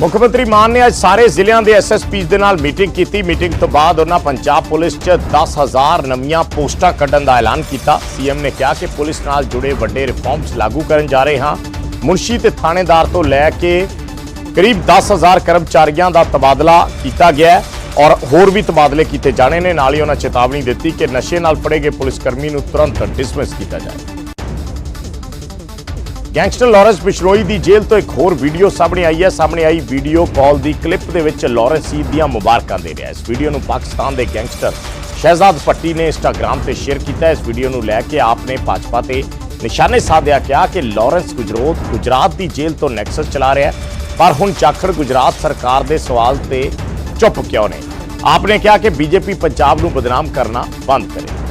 ਮੁੱਖ ਮੰਤਰੀ ਮਾਨ ਨੇ ਅੱਜ ਸਾਰੇ ਜ਼ਿਲ੍ਹਿਆਂ ਦੇ ਐਸਐਸਪੀਜ਼ ਦੇ ਨਾਲ ਮੀਟਿੰਗ ਕੀਤੀ। ਮੀਟਿੰਗ ਤੋਂ ਬਾਅਦ ਉਹਨਾਂ ਪੰਜਾਬ ਪੁਲਿਸ 'ਚ 10000 ਨਵੀਆਂ ਪੋਸਟਾਂ ਕੱਢਣ ਦਾ ਐਲਾਨ ਕੀਤਾ। ਸੀਐਮ ਨੇ ਕਿਹਾ ਕਿ ਪੁਲਿਸ ਨਾਲ ਜੁੜੇ ਵੱਡੇ ਰਿਫਾਰਮਸ ਲਾਗੂ ਕਰਨ ਜਾ ਰਹੇ ਹਾਂ। ਮੁਨਸ਼ੀ ਤੇ ਥਾਣੇਦਾਰ ਤੋਂ ਲੈ ਕੇ ਕਰੀਬ 10000 ਕਰਮਚਾਰੀਆਂ ਦਾ ਤਬਾਦਲਾ ਕੀਤਾ ਗਿਆ ਔਰ ਹੋਰ ਵੀ ਤਬਾਦਲੇ ਕੀਤੇ ਜਾਣੇ ਨੇ। ਨਾਲ ਹੀ ਉਹਨਾਂ ਚੇਤਾਵਨੀ ਦਿੱਤੀ ਕਿ ਨਸ਼ੇ ਨਾਲ ਫੜੇ ਗਏ ਪੁਲਿਸ ਕਰਮੀ ਨੂੰ ਤੁਰੰਤ ਡਿਸਮਿਸ ਕੀਤਾ ਜਾਏ। ਗੈਂਗਸਟਰ ਲਾਰੈਂਸ ਬਿਸ਼ਨੋਈ ਦੀ ਜੇਲ੍ਹ ਤੋਂ ਇੱਕ ਹੋਰ ਵੀਡੀਓ ਸਾਹਮਣੇ ਆਈ ਹੈ। ਸਾਹਮਣੇ ਆਈ ਵੀਡੀਓ ਕਾਲ ਦੀ ਕਲਿੱਪ ਦੇ ਵਿੱਚ ਲਾਰੈਂਸ ਈਦ ਦੀਆਂ ਮੁਬਾਰਕਾਂ ਦੇ ਰਿਹਾ ਇਸ ਵੀਡੀਓ ਨੂੰ ਪਾਕਿਸਤਾਨ ਦੇ ਗੈਂਗਸਟਰ ਸ਼ਹਿਜ਼ਾਦ ਪੱਟੀ ਨੇ ਇੰਸਟਾਗ੍ਰam ਤੇ ਸ਼ੇਅਰ ਕੀਤਾ ਇਸ ਵੀਡੀਓ ਨੂੰ ਲੈ ਕੇ ਆਪ ਨੇ ਭਾਜਪਾ ਤੇ ਨਿਸ਼ਾਨੇ ਸਾਧਿਆ ਕਿਹਾ ਕਿ ਲਾਰੈਂਸ ਗੁਜਰੋਤ ਗੁਜਰਾਤ ਦੀ ਜੇਲ੍ਹ ਤੋਂ ਨੈਕਸਸ ਚਲਾ ਰਿਹਾ ਪਰ ਹੁਣ ਜਾਖੜ ਗੁਜਰਾਤ ਸਰਕਾਰ ਦੇ ਸਵਾਲ ਤੇ ਚੁੱਪ ਕਿਉਂ ਨੇ? ਆਪ ਨੇ ਕਿਹਾ ਕਿ ਬੀਜੇਪੀ ਪੰਜਾਬ ਨੂੰ ਬਦਨਾਮ ਕਰਨਾ ਬੰਦ ਕਰੇ।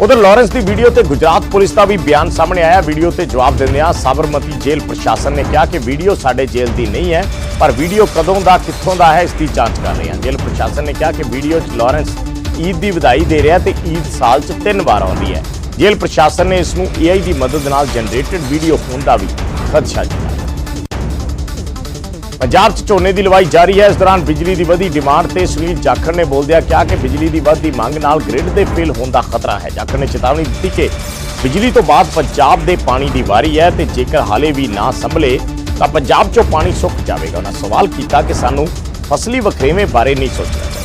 ਉਧਰ ਲਾਰੈਂਸ ਦੀ ਵੀਡੀਓ ਤੇ ਗੁਜਰਾਤ ਪੁਲਿਸ ਦਾ ਵੀ ਬਿਆਨ ਸਾਹਮਣੇ ਆਇਆ। ਵੀਡੀਓ ਤੇ ਜਵਾਬ ਦਿੰਦਿਆਂ ਸਾਬਰਮਤੀ ਜੇਲ੍ਹ ਪ੍ਰਸ਼ਾਸਨ ਨੇ ਕਿਹਾ ਕਿ ਵੀਡੀਓ ਸਾਡੇ ਜੇਲ੍ਹ ਦੀ ਨਹੀਂ ਹੈ, ਪਰ ਵੀਡੀਓ ਕਦੋਂ ਦਾ, ਕਿੱਥੋਂ ਦਾ ਹੈ, ਇਸ ਦੀ ਜਾਂਚ ਕਰ ਰਹੇ ਹਾਂ। ਜੇਲ੍ਹ ਪ੍ਰਸ਼ਾਸਨ ਨੇ ਕਿਹਾ ਕਿ ਵੀਡੀਓ 'ਚ ਲਾਰੈਂਸ ਈਦ ਦੀ ਵਧਾਈ ਦੇ ਰਿਹਾ ਤੇ ਈਦ ਸਾਲ 'ਚ ਤਿੰਨ ਵਾਰ ਆਉਂਦੀ ਹੈ। ਜੇਲ੍ਹ ਪ੍ਰਸ਼ਾਸਨ ਨੇ ਇਸ ਨੂੰ AI ਦੀ ਮਦਦ ਨਾਲ ਜਨਰੇਟਡ ਵੀਡੀਓ ਹੋਣ ਦਾ ਵੀ ਖਦਸ਼ਾ ਜਤਾਇਆ ਪੰਜਾਬ 'ਚ ਝੋਨੇ ਦੀ ਲਵਾਈ ਜਾਰੀ ਹੈ। ਇਸ ਦੌਰਾਨ ਬਿਜਲੀ ਦੀ ਵਧੀ ਡਿਮਾਂਡ ਤੇ ਸੁਨੀਲ ਜਾਖੜ ਨੇ ਬੋਲਦਿਆਂ ਕਿਹਾ ਕਿ ਬਿਜਲੀ ਦੀ ਵੱਧਦੀ ਮੰਗ ਨਾਲ ਗ੍ਰਿਡ ਦੇ ਫੇਲ ਹੋਣ ਦਾ ਖਤਰਾ ਹੈ। ਜਾਖੜ ਨੇ ਚੇਤਾਵਨੀ ਦਿੱਤੀ ਕਿ ਬਿਜਲੀ ਤੋਂ ਬਾਅਦ ਪੰਜਾਬ ਦੇ ਪਾਣੀ ਦੀ ਵਾਰੀ ਹੈ ਤੇ ਜੇਕਰ ਹਾਲੇ ਵੀ ਨਾ ਸੰਭਲੇ, ਤਾਂ ਪੰਜਾਬ 'ਚੋਂ ਪਾਣੀ ਸੁੱਕ ਜਾਵੇਗਾ। ਉਹਨਾਂ ਸਵਾਲ ਕੀਤਾ ਕਿ ਸਾਨੂੰ ਫਸਲੀ ਵਖਰੇਵੇਂ ਬਾਰੇ ਨਹੀਂ ਸੋਚਣਾ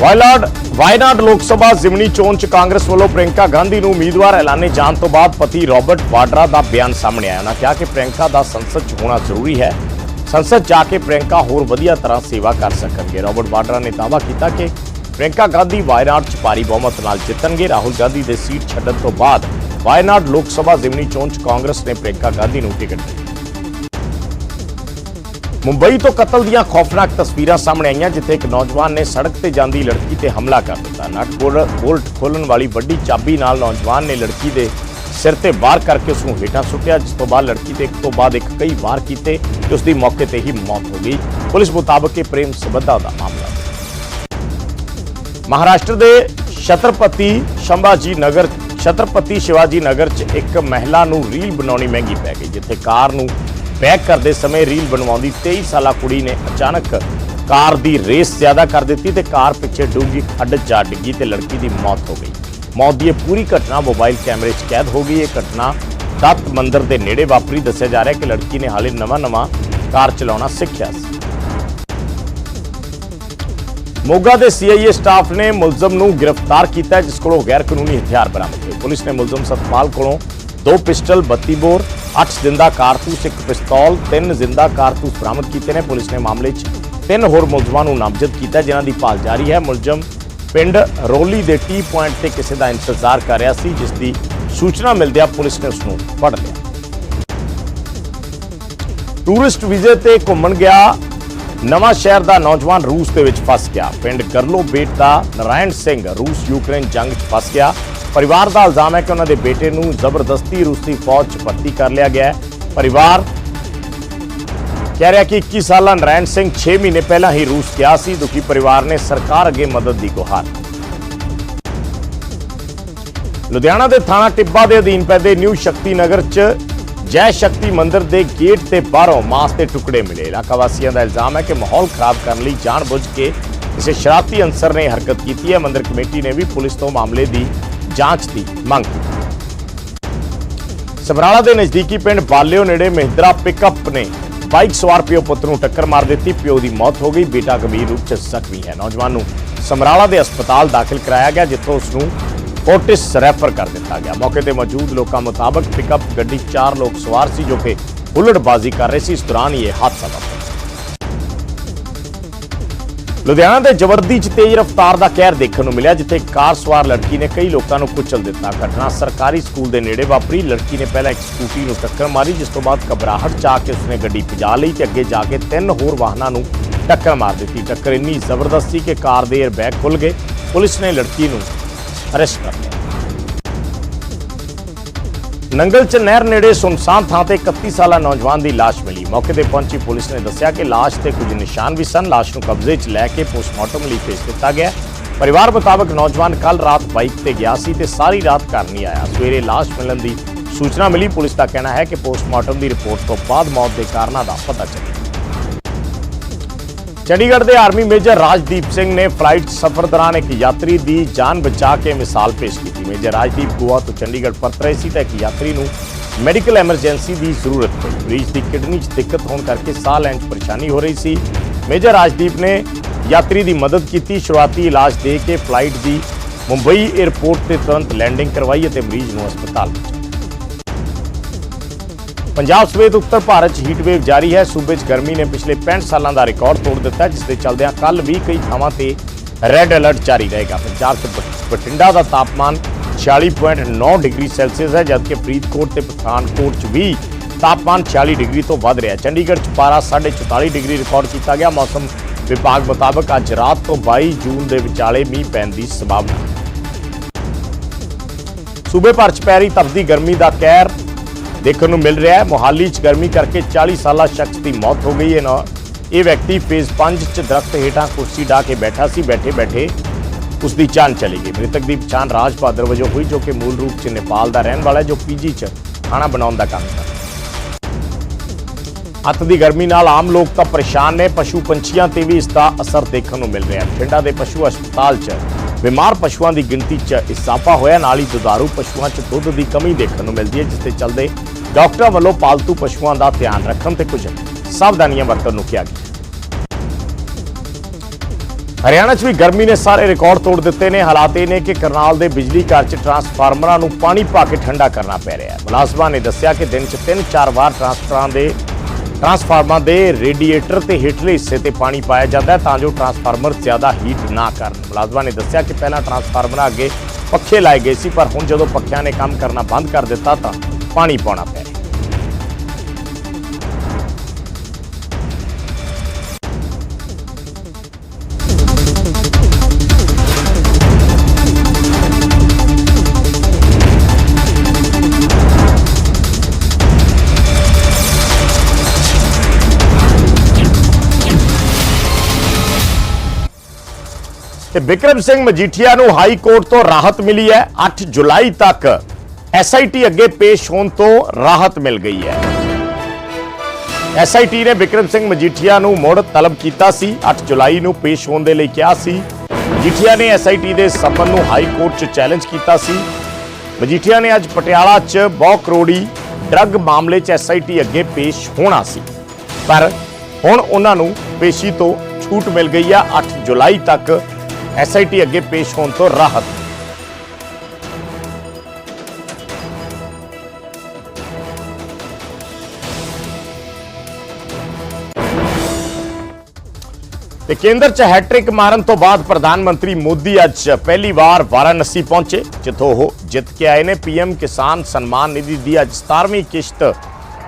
ਵਾਇਨਾਡ ਵਾਇਨਾਡ ਲੋਕ ਸਭਾ ਜ਼ਿਮਨੀ ਚੋਣ ਚ ਕਾਂਗਰਸ ਵੱਲੋਂ ਪ੍ਰਿੰਕਾ ਗਾਂਧੀ ਨੂੰ ਉਮੀਦਵਾਰ ਐਲਾਨੇ ਜਾਣ ਤੋਂ ਬਾਅਦ ਪਤੀ ਰਾਬਰਟ ਵਾਡਰਾ ਦਾ ਬਿਆਨ ਸਾਹਮਣੇ ਆਇਆ। ਉਹਨਾਂ ਕਿਹਾ ਕਿ ਪ੍ਰਿੰਕਾ ਦਾ ਸੰਸਦ ਚ ਹੋਣਾ ਜ਼ਰੂਰੀ ਹੈ। ਸੰਸਦ ਜਾ ਕੇ ਪ੍ਰਿੰਕਾ ਹੋਰ ਵਧੀਆ ਤਰ੍ਹਾਂ ਸੇਵਾ ਕਰ ਸਕਣਗੇ। ਰਾਬਰਟ ਵਾਡਰਾ ਨੇ ਦਾਅਵਾ ਕੀਤਾ ਕਿ ਪ੍ਰਿੰਕਾ ਗਾਂਧੀ ਵਾਇਨਾਡ ਚ ਭਾਰੀ ਬਹੁਮਤ ਨਾਲ ਜਿੱਤਣਗੇ। ਰਾਹੁਲ ਗਾਂਧੀ ਦੇ ਸੀਟ ਛੱਡਣ ਤੋਂ ਬਾਅਦ ਵਾਇਨਾਡ ਲੋਕ ਸਭਾ ਜ਼ਿਮਨੀ ਚੋਣ ਚ ਕਾਂਗਰਸ ਨੇ ਪ੍ਰਿੰਕਾ ਗਾਂਧੀ ਨੂੰ ਟਿਕਟ ਦਿੱਤੀ। ਮੁੰਬਈ ਤੋਂ ਕਤਲ ਦੀਆਂ ਖੌਫਨਾਕ ਤਸਵੀਰਾਂ ਸਾਹਮਣੇ ਆਈਆਂ, ਜਿੱਥੇ ਇੱਕ ਨੌਜਵਾਨ ਨੇ ਸੜਕ ਤੇ ਜਾਂਦੀ ਲੜਕੀ ਤੇ ਹਮਲਾ ਕਰ ਦਿੱਤਾ। ਨਟ ਬੋਲਟ ਖੋਲਣ ਵਾਲੀ ਵੱਡੀ ਚਾਬੀ ਨਾਲ ਨੌਜਵਾਨ ਨੇ ਲੜਕੀ ਦੇ ਸਿਰ ਤੇ ਵਾਰ ਕਰਕੇ ਉਸ ਨੂੰ ਹੇਠਾਂ ਸੁੱਟਿਆ, ਜਿਸ ਤੋਂ ਬਾਅਦ ਲੜਕੀ ਤੇ ਇੱਕ ਤੋਂ ਬਾਅਦ ਇੱਕ ਕਈ ਵਾਰ ਕੀਤੇ, ਤੇ ਉਸ ਦੀ ਮੌਕੇ ਤੇ ਹੀ ਮੌਤ ਹੋ ਗਈ। ਪੁਲਿਸ ਮੁਤਾਬਕ ਇਹ ਪ੍ਰੇਮ ਸਬੰਧਾਂ ਦਾ ਮਾਮਲਾ ਮਹਾਰਾਸ਼ਟਰ ਦੇ ਛਤਰਪਤੀ ਸ਼ੰਭਾਜੀ ਨਗਰ, ਛਤਰਪਤੀ ਸ਼ਿਵਾਜੀ ਨਗਰ 'ਚ ਇੱਕ ਮਹਿਲਾ ਨੂੰ ਰੀਲ ਬਣਾਉਣੀ ਮਹਿੰਗੀ ਪੈ ਗਈ, ਜਿੱਥੇ ਕਾਰ ਨੂੰ ਬੈਕ ਕਰਦੇ ਸਮੇਂ ਰੀਲ ਬਣਵਾਉਂਦੀ 23 ਸਾਲਾ ਕੁੜੀ ਨੇ ਅਚਾਨਕ ਕਾਰ ਦੀ ਰੇਸ ਜ਼ਿਆਦਾ ਕਰ ਦਿੱਤੀ ਤੇ ਕਾਰ ਪਿੱਛੇ ਡੂੰਗੀ ਖੱਡ 'ਚ ਡਿੱਗੀ ਤੇ ਲੜਕੀ ਦੀ ਮੌਤ ਹੋ ਗਈ। ਮੌਤ ਦੀ ਇਹ ਪੂਰੀ ਘਟਨਾ ਮੋਬਾਈਲ ਕੈਮਰੇ 'ਚ ਕੈਦ ਹੋ ਗਈ। ਇਹ ਘਟਨਾ ਦਤ ਮੰਦਿਰ ਦੇ ਨੇੜੇ ਵਾਪਰੀ। ਦੱਸਿਆ ਜਾ ਰਿਹਾ ਕਿ ਲੜਕੀ ਨੇ ਹਾਲੇ ਨਵਾਂ-ਨਵਾਂ ਕਾਰ ਚਲਾਉਣਾ ਸਿੱਖਿਆ ਸੀ। ਮੋਗਾ ਦੇ ਸੀਆਈਏ ਸਟਾਫ ਨੇ ਮੁਲਜ਼ਮ ਨੂੰ ਗ੍ਰਿਫਤਾਰ ਕੀਤਾ, ਜਿਸ ਕੋਲੋਂ ਗੈਰ ਕਾਨੂੰਨੀ ਹਥਿਆਰ ਬਰਾਮਦ ਹੋਏ। ਪੁਲਿਸ ਨੇ ਮੁਲਜ਼ਮ ਸਤਪਾਲ ਕੋਲੋਂ ਦੋ ਪਿਸਟਲ 32 ਬੋਰ 8 ਜ਼ਿੰਦਾ ਕਾਰਤੂਸ, ਇੱਕ ਪਿਸਤੌਲ, ਤਿੰਨ ਜ਼ਿੰਦਾ ਕਾਰਤੂਸ ਬਰਾਮਦ ਕੀਤੇ ਨੇ। ਪੁਲਿਸ ਨੇ ਮਾਮਲੇ 'ਚ ਤਿੰਨ ਹੋਰ ਮੁਲਜ਼ਮਾਂ ਨੂੰ ਨਾਮਜ਼ਦ ਕੀਤਾ, ਜਿਨ੍ਹਾਂ ਦੀ ਭਾਲ ਜਾਰੀ ਹੈ। ਮੁਲਜ਼ਮ ਪਿੰਡ ਰੋਲੀ ਦੇ ਟੀ ਪੁਆਇੰਟ ਤੇ ਕਿਸੇ ਦਾ ਇੰਤਜ਼ਾਰ ਕਰ ਰਿਹਾ ਸੀ, ਜਿਸ ਦੀ ਸੂਚਨਾ ਮਿਲਦਿਆਂ ਪੁਲਿਸ ਨੇ ਉਸ ਨੂੰ ਫੜ ਲਿਆ। ਟੂਰਿਸਟ ਵੀਜ਼ੇ ਤੇ ਘੁੰਮਣ ਗਿਆ, ਨਵਾਂ ਸ਼ਹਿਰ ਦਾ ਨੌਜਵਾਨ ਰੂਸ ਦੇ ਵਿੱਚ ਫਸ ਗਿਆ। ਪਿੰਡ ਗਰਲੋ ਬੇਟ ਦਾ ਨਰਾਇਣ ਸਿੰਘ ਰੂਸ ਯੂਕਰੇਨ ਜੰਗ 'ਚ ਫਸ ਗਿਆ। ਪਰਿਵਾਰ ਦਾ ਇਲਜ਼ਾਮ ਹੈ ਕਿ ਉਹਨਾਂ ਦੇ ਬੇਟੇ ਨੂੰ ਜ਼ਬਰਦਸਤੀ ਰੂਸੀ ਫੌਜ 'ਚ ਭਰਤੀ ਕਰ ਲਿਆ ਗਿਆ ਹੈ। ਪਰਿਵਾਰ ਕਹਿ ਰਿਹਾ ਕਿ 21 ਸਾਲਾ ਨਰਾਇਣ ਸਿੰਘ 6 ਮਹੀਨੇ ਪਹਿਲਾਂ ਹੀ ਰੂਸ ਗਿਆ ਸੀ। ਦੁਖੀ ਪਰਿਵਾਰ ਨੇ ਸਰਕਾਰ ਅੱਗੇ ਮਦਦ ਦੀ ਗੁਹਾਰ। ਲੁਧਿਆਣਾ ਦੇ ਥਾਣਾ ਟਿੱਬਾ ਦੇ ਅਧੀਨ ਪੈਂਦੇ ਨਿਊ ਸ਼ਕਤੀ ਨਗਰ 'ਚ ਜੈ ਸ਼ਕਤੀ ਮੰਦਿਰ ਦੇ ਗੇਟ ਤੇ ਬਾਹਰੋਂ ਮਾਸ ਦੇ ਟੁਕੜੇ ਮਿਲੇ। ਇਲਾਕਾ ਵਾਸੀਆਂ ਦਾ ਇਲਜ਼ਾਮ ਹੈ ਕਿ ਮਾਹੌਲ ਖਰਾਬ ਕਰਨ ਲਈ ਜਾਣਬੁੱਝ ਕੇ ਕਿਸੇ ਸ਼ਰਾਰਤੀ ਅਨਸਰ ਨੇ ਹਰਕਤ ਕੀਤੀ ਹੈ। ਮੰਦਿਰ ਕਮੇਟੀ ਨੇ ਵੀ ਪੁਲਿਸ ਤੋਂ ਮਾਮਲੇ ਦੀ ਜਾਂਚ ਦੀ ਮੰਗ। ਕੀਤੀ ਸਮਰਾਲਾ ਦੇ ਨਜ਼ਦੀਕੀ ਪਿੰਡ ਬਾਲਿਓ ਨੇੜੇ ਮਹਿੰਦਰਾ ਪਿਕਅਪ ਨੇ ਬਾਈਕ ਸਵਾਰ ਪਿਓ ਪੁੱਤ ਨੂੰ ਟੱਕਰ ਮਾਰ ਦਿੱਤੀ। ਪਿਓ ਦੀ ਮੌਤ ਹੋ ਗਈ, ਬੇਟਾ ਗੰਭੀਰ ਰੂਪ 'ਚ ਜ਼ਖਮੀ ਹੈ। ਨੌਜਵਾਨ ਨੂੰ ਸਮਰਾਲਾ ਦੇ ਹਸਪਤਾਲ ਦਾਖਲ ਕਰਾਇਆ ਗਿਆ, ਜਿੱਥੋਂ ਉਸ ਨੂੰ ਫੋਰਟਿਸ ਰੈਫਰ ਕਰ ਦਿੱਤਾ ਗਿਆ। ਮੌਕੇ ਤੇ ਮੌਜੂਦ ਲੋਕਾਂ ਮੁਤਾਬਕ ਪਿਕਅਪ ਗੱਡੀ 'ਚ ਚਾਰ ਲੋਕ ਸਵਾਰ ਸੀ, ਜੋ ਕਿ ਹੁੱਲੜਬਾਜ਼ੀ ਕਰ ਰਹੇ ਸੀ। ਇਸ ਦੌਰਾਨ ਹੀ ਇਹ ਹਾਦਸਾ ਵਾਪਰਿਆ। ਲੁਧਿਆਣਾ ਦੇ ਜਵਰਦੀ 'ਚ ਤੇਜ਼ ਰਫ਼ਤਾਰ ਦਾ ਕਹਿਰ ਦੇਖਣ ਨੂੰ ਮਿਲਿਆ, ਜਿੱਥੇ ਇੱਕ ਕਾਰ ਸਵਾਰ ਲੜਕੀ ਨੇ ਕਈ ਲੋਕਾਂ ਨੂੰ ਕੁਚਲ ਦਿੱਤਾ। ਘਟਨਾ ਸਰਕਾਰੀ ਸਕੂਲ ਦੇ ਨੇੜੇ ਵਾਪਰੀ। ਲੜਕੀ ਨੇ ਪਹਿਲਾਂ ਇੱਕ ਸਕੂਟੀ ਨੂੰ ਟੱਕਰ ਮਾਰੀ, ਜਿਸ ਤੋਂ ਬਾਅਦ ਘਬਰਾਹਟ 'ਚ ਆ ਕੇ ਉਸਨੇ ਗੱਡੀ ਭਜਾ ਲਈ ਤੇ ਅੱਗੇ ਜਾ ਕੇ ਤਿੰਨ ਹੋਰ ਵਾਹਨਾਂ ਨੂੰ ਟੱਕਰ ਮਾਰ ਦਿੱਤੀ। ਟੱਕਰ ਇੰਨੀ ਜ਼ਬਰਦਸਤ ਸੀ ਕਿ ਕਾਰ ਦੇ 에ਅਰ ਬੈਗ ਖੁੱਲ ਗਏ। ਪੁਲਿਸ ਨੇ ਲੜਕੀ ਨੂੰ ਅਰੈਸਟ ਕਰ ਲਿਆ। ਨੰਗਲ ਚ ਨਹਿਰ ਨੇੜੇ ਸੁਨਸਾਨ ਥਾਂ ਤੇ 31 ਸਾਲਾ ਨੌਜਵਾਨ ਦੀ ਲਾਸ਼ ਮਿਲੀ। ਮੌਕੇ ਤੇ ਪਹੁੰਚੀ ਪੁਲਿਸ ਨੇ ਦੱਸਿਆ ਕਿ ਲਾਸ਼ ਤੇ ਕੁਝ ਨਿਸ਼ਾਨ ਵੀ ਸਨ। ਲਾਸ਼ ਨੂੰ ਕਬਜ਼ੇ 'ਚ ਲੈ ਕੇ ਪੋਸਟਮਾਰਟਮ ਲਈ ਭੇਜ ਦਿੱਤਾ ਗਿਆ। ਪਰਿਵਾਰ ਮੁਤਾਬਕ ਨੌਜਵਾਨ ਕੱਲ ਰਾਤ ਬਾਈਕ ਤੇ ਗਿਆ ਸੀ ਤੇ ਸਾਰੀ ਰਾਤ ਘਰ ਨਹੀਂ ਆਇਆ। ਸਵੇਰੇ ਲਾਸ਼ ਮਿਲਣ ਦੀ ਸੂਚਨਾ ਮਿਲੀ। ਪੁਲਿਸ ਦਾ ਕਹਿਣਾ ਹੈ ਕਿ ਪੋਸਟਮਾਰਟਮ ਦੀ ਰਿਪੋਰਟ ਤੋਂ ਬਾਅਦ ਮੌਤ ਦੇ ਕਾਰਨਾਂ ਦਾ ਪਤਾ ਚੱਲਿਆ। ਚੰਡੀਗੜ੍ਹ ਦੇ ਆਰਮੀ ਮੇਜਰ ਰਾਜਦੀਪ ਸਿੰਘ ਨੇ ਫਲਾਈਟ ਸਫ਼ਰ ਦੌਰਾਨ ਇੱਕ ਯਾਤਰੀ ਦੀ ਜਾਨ ਬਚਾ ਕੇ ਮਿਸਾਲ ਪੇਸ਼ ਕੀਤੀ। ਮੇਜਰ ਰਾਜਦੀਪ ਗੋਆ ਤੋਂ ਚੰਡੀਗੜ੍ਹ ਪਰਤ ਰਹੇ ਸੀ ਤਾਂ ਇੱਕ ਯਾਤਰੀ ਨੂੰ ਮੈਡੀਕਲ ਐਮਰਜੈਂਸੀ ਦੀ ਜ਼ਰੂਰਤ ਪਈ। ਮਰੀਜ਼ ਦੀ ਕਿਡਨੀ 'ਚ ਦਿੱਕਤ ਹੋਣ ਕਰਕੇ ਸਾਹ ਲੈਣ 'ਚ ਪਰੇਸ਼ਾਨੀ ਹੋ ਰਹੀ ਸੀ। ਮੇਜਰ ਰਾਜਦੀਪ ਨੇ ਯਾਤਰੀ ਦੀ ਮਦਦ ਕੀਤੀ। ਸ਼ੁਰੂਆਤੀ ਇਲਾਜ ਦੇ ਕੇ ਫਲਾਈਟ ਦੀ ਮੁੰਬਈ 에ਅਰਪੋਰਟ ਤੇ ਤੁਰੰਤ ਲੈਂਡਿੰਗ ਕਰਵਾਈ ਅਤੇ ਮਰੀਜ਼ ਨੂੰ ਹਸਪਤਾਲ ਪਹੁੰਚਾਇਆ ਪੰਜਾਬ ਸਮੇਤ ਉੱਤਰ ਭਾਰਤ 'ਚ ਹੀਟ ਵੇਵ ਜਾਰੀ ਹੈ। ਸੂਬੇ 'ਚ ਗਰਮੀ ਨੇ ਪਿਛਲੇ 65 ਸਾਲਾਂ ਦਾ ਰਿਕਾਰਡ ਤੋੜ ਦਿੱਤਾ ਜਿਸ ਦੇ ਚੱਲਦਿਆਂ ਕੱਲ ਵੀ ਕਈ ਥਾਵਾਂ ਤੇ ਰੈੱਡ ਅਲਰਟ ਜਾਰੀ ਰਹੇਗਾ। ਪੰਜਾਬ 'ਚ ਬਠਿੰਡਾ ਦਾ ਤਾਪਮਾਨ 46.9 ਡਿਗਰੀ ਸੈਲਸੀਅਸ ਹੈ, ਜਦਕਿ ਫਰੀਦਕੋਟ ਤੇ ਪਠਾਨਕੋਟ 'ਚ ਵੀ ਤਾਪਮਾਨ 46 ਡਿਗਰੀ ਤੋਂ ਵੱਧ ਰਿਹਾ ਚੰਡੀਗੜ੍ਹ 'ਚ ਪਾਰਾ 44 ਡਿਗਰੀ ਰਿਕਾਰਡ ਕੀਤਾ ਗਿਆ। ਮੌਸਮ ਵਿਭਾਗ ਮੁਤਾਬਕ ਅੱਜ ਰਾਤ ਤੋਂ 22 ਜੂਨ ਦੇ ਵਿਚਾਲੇ ਮੀਂਹ ਪੈਣ ਦੀ ਸੰਭਾਵਨਾ ਸੂਬੇ ਭਰ 'ਚ ਪੈ ਰਹੀ ਤਪਦੀ ਗਰਮੀ ਦਾ ਕਹਿਰ ਦੇਖਣ ਨੂੰ ਮਿਲ ਰਿਹਾ ਹੈ। ਮੋਹਾਲੀ 'ਚ ਗਰਮੀ ਕਰਕੇ 40 ਸਾਲਾ ਸ਼ਖਸ ਦੀ ਮੌਤ ਹੋ ਗਈ ਹੈ। ਨਾ ਇਹ ਵਿਅਕਤੀ ਫੇਜ਼ 5 'ਚ ਦਰਖਤ ਹੇਠਾਂ ਕੁਰਸੀ ਢਾ ਕੇ ਬੈਠਾ ਸੀ। ਬੈਠੇ ਬੈਠੇ ਉਸ ਦੀ ਜਾਨ ਚਲੀ ਗਈ। ਮ੍ਰਿਤਕ ਦੀ ਪਛਾਣ ਰਾਜ ਬਹਾਦਰ ਵਜੋਂ ਹੋਈ, ਜੋ ਕਿ ਮੂਲ ਰੂਪ 'ਚ ਨੇਪਾਲ ਦਾ ਰਹਿਣ ਵਾਲਾ ਹੈ, ਜੋ ਪੀਜੀ 'ਚ ਖਾਣਾ ਬਣਾਉਣ ਦਾ ਕੰਮ ਕਰਦਾ ਹੈ। ਦੀ ਗਰਮੀ ਨਾਲ ਆਮ ਲੋਕ ਤਾਂ ਪਰੇਸ਼ਾਨ ਨੇ। ਪਸ਼ੂ ਪੰਛੀਆਂ ਤੇ ਵੀ ਇਸ ਦਾ ਅਸਰ ਦੇਖਣ ਨੂੰ ਮਿਲ ਰਿਹਾ ਹੈ। ਬਠਿੰਡਾ ਦੇ ਪਸ਼ੂ ਹਸਪਤਾਲ 'ਚ ਬਿਮਾਰ ਪਸ਼ੂਆਂ ਦੀ ਗਿਣਤੀ 'ਚ ਇਜ਼ਾਫਾ ਹੋਇਆ, ਨਾਲ ਹੀ ਦੁਧਾਰੂ ਪਸ਼ੂਆਂ 'ਚ ਦੁੱਧ ਦੀ ਕਮੀ ਦੇਖਣ ਨੂੰ ਮਿਲਦੀ ਹੈ, ਜਿਸ ਦੇ ਚੱਲਦੇ ਡਾਕਟਰਾਂ ਵੱਲੋਂ ਪਾਲਤੂ ਪਸ਼ੂਆਂ ਦਾ ਧਿਆਨ ਰੱਖਣ ਤੇ ਕੁਝ ਸਾਵਧਾਨੀਆਂ ਵਰਤਣ ਨੂੰ ਕਿਹਾ ਗਿਆ। ਹਰਿਆਣਾ 'ਚ ਵੀ ਗਰਮੀ ਨੇ ਸਾਰੇ ਰਿਕਾਰਡ ਤੋੜ ਦਿੱਤੇ ਨੇ। ਹਾਲਾਤ ਇਹ ਨੇ ਕਿ ਕਰਨਾਲ ਦੇ ਬਿਜਲੀ ਘਰ 'ਚ ਟਰਾਂਸਫਾਰਮਰਾਂ ਨੂੰ ਪਾਣੀ ਪਾ ਕੇ ਠੰਡਾ ਕਰਨਾ ਪੈ ਰਿਹਾ ਹੈ। ਮੁਲਾਜ਼ਮਾਂ ਨੇ ਦੱਸਿਆ ਕਿ ਦਿਨ 'ਚ 3-4 ਵਾਰ ਟਰਾਂਸਫਾਰਮਰਾਂ ਦੇ ਟਰਾਂਸਫਾਰਮਰਾਂ ਦੇ ਰੇਡੀਏਟਰ ਤੇ ਹੇਠਲੇ ਹਿੱਸੇ ਤੇ ਪਾਣੀ ਪਾਇਆ ਜਾਂਦਾ ਤਾਂ ਜੋ ਟਰਾਂਸਫਾਰਮਰ ਜ਼ਿਆਦਾ ਹੀਟ ਨਾ ਕਰਨ। ਮੁਲਾਜ਼ਮਾਂ ਨੇ ਦੱਸਿਆ ਕਿ ਪਹਿਲਾਂ ਟਰਾਂਸਫਾਰਮਰਾਂ ਅੱਗੇ ਪੱਖੇ ਲਾਏ ਗਏ ਸੀ, ਪਰ ਹੁਣ ਜਦੋਂ ਪੱਖਿਆਂ ਨੇ ਕੰਮ ਕਰਨਾ ਬੰਦ ਕਰ ਦਿੱਤਾ ਤਾਂ ਪਾਣੀ ਪਾਉਣਾ ਪੈ ਤੇ ਵਿਕਰਮ ਸਿੰਘ ਮਜੀਠੀਆ ਨੂੰ ਹਾਈ ਕੋਰਟ ਤੋਂ ਰਾਹਤ ਮਿਲੀ ਹੈ। 8 ਜੁਲਾਈ ਤੱਕ ਐਸਆਈਟੀ ਅੱਗੇ ਪੇਸ਼ ਹੋਣ ਤੋਂ ਰਾਹਤ ਮਿਲ ਗਈ ਹੈ। ਐਸਆਈਟੀ ਨੇ ਵਿਕਰਮ ਸਿੰਘ ਮਜੀਠੀਆ ਨੂੰ ਮੁੜ ਤਲਬ ਕੀਤਾ ਸੀ। 8 ਜੁਲਾਈ ਨੂੰ ਪੇਸ਼ ਹੋਣ ਦੇ ਲਈ ਕਿਹਾ ਸੀ। ਮਜੀਠੀਆ ਨੇ ਐਸਆਈਟੀ ਦੇ ਸੱਮਨ ਨੂੰ ਹਾਈ ਕੋਰਟ 'ਚ ਚੈਲੰਜ ਕੀਤਾ ਸੀ। ਮਜੀਠੀਆ ਨੇ ਅੱਜ ਪਟਿਆਲਾ 'ਚ ਬਹੁ ਕਰੋੜੀ ਡਰੱਗ ਮਾਮਲੇ 'ਚ ਐਸਆਈਟੀ ਅੱਗੇ ਪੇਸ਼ ਹੋਣਾ ਸੀ। ਪਰ ਹੁਣ ਉਹਨਾਂ ਨੂੰ ਪੇਸ਼ੀ ਤੋਂ ਛੂਟ ਮਿਲ ਗਈ ਆ 8 ਜੁਲਾਈ ਤੱਕ ਐਸਆਈਟੀ ਅੱਗੇ ਪੇਸ਼ ਹੋਣ ਤੋਂ ਰਾਹਤ। ਤੇ ਕੇਂਦਰ 'ਚ ਹੈਟ੍ਰਿਕ ਮਾਰਨ ਤੋਂ ਬਾਅਦ ਪ੍ਰਧਾਨ ਮੰਤਰੀ ਮੋਦੀ ਅੱਜ ਪਹਿਲੀ ਵਾਰ ਵਾਰਾਣਸੀ ਪਹੁੰਚੇ, ਜਿੱਥੋਂ ਉਹ ਜਿੱਤ ਕੇ ਆਏ ਨੇ। ਪੀਐਮ ਕਿਸਾਨ ਸਨਮਾਨ ਨਿਧੀ ਦੀ ਅੱਜ 17ਵੀਂ ਕਿਸ਼ਤ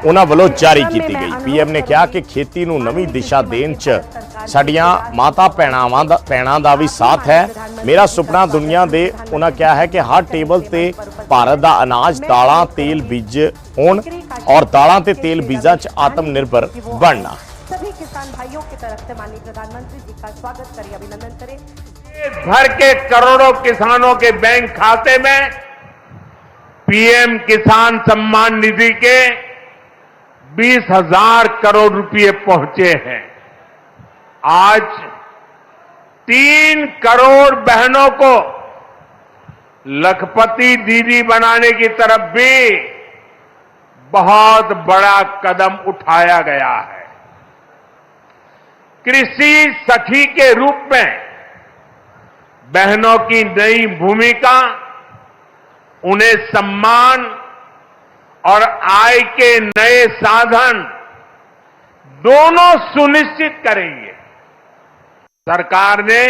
ਉਹਨਾਂ ਵੱਲੋਂ ਜਾਰੀ ਕੀਤੀ ਗਈ ਪੀਐਮ ਨੇ ਕਿਹਾ ਕਿ ਖੇਤੀ ਨੂੰ ਨਵੀਂ ਦਿਸ਼ਾ ਦੇਣ 'ਚ ਸਾਡੀਆਂ ਮਾਤਾ ਭੈਣਾਵਾਂ ਦਾ ਭੈਣਾਂ ਦਾ ਵੀ ਸਾਥ ਹੈ ਮੇਰਾ ਸੁਪਨਾ ਦੁਨੀਆ ਦੇ ਉਹਨਾਂ ਕਿਹਾ ਹੈ ਕਿ ਹਰ ਟੇਬਲ ਤੇ ਭਾਰਤ ਦਾ ਅਨਾਜ ਦਾਲਾਂ ਤੇਲ ਬੀਜ ਹੋਣ ਔਰ ਦਾਲਾਂ ਤੇ ਤੇਲ ਬੀਜਾਂ 'ਚ ਆਤਮ ਨਿਰਭਰ ਬਣਨਾ सभी किसान भाइयों की तरफ से माननीय प्रधानमंत्री जी का स्वागत करें अभिनंदन करें देश भर के करोड़ों किसानों के बैंक खाते में पीएम किसान सम्मान निधि के बीस हज़ार करोड़ रुपए पहुँचे हैं। आज तीन करोड़ बहनों को लखपति दीदी बनाने की तरफ़ भी बहुत बड़ा कदम उठाया गया है। कृषि सखी के रूप में बहनों की नई भूमिका, उन्हें सम्मान और आय के नए साधन दोनों सुनिश्चित करेंगे। सरकार ने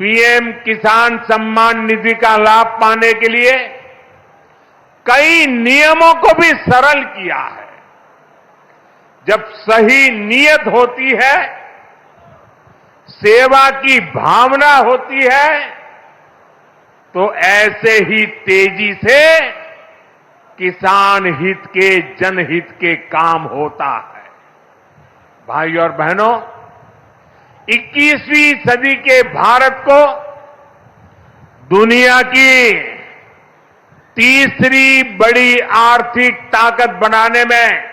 पीएम किसान सम्मान निधि का लाभ पाने के लिए कई नियमों को भी सरल किया है। जब सही नियत होती है, सेवा की भावना होती है तो ऐसे ही तेज़ी से किसान हित के, जनहित के काम होता है। भाई और बहनों 21वीं सदी के भारत को दुनिया की तीसरी बड़ी आर्थिक ताकत बनाने में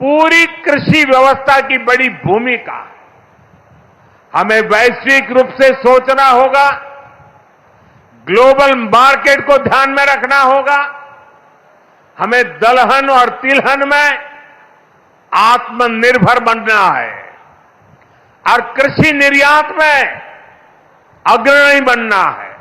पूरी कृषि व्यवस्था की बड़ी भूमिका। हमें वैश्विक रूप से सोचना होगा ग्लोबल मार्केट को ध्यान में रखना होगा। हमें दलहन और तिलहन में आत्मनिर्भर बनना है और कृषि निर्यात में अग्रणी बनना है।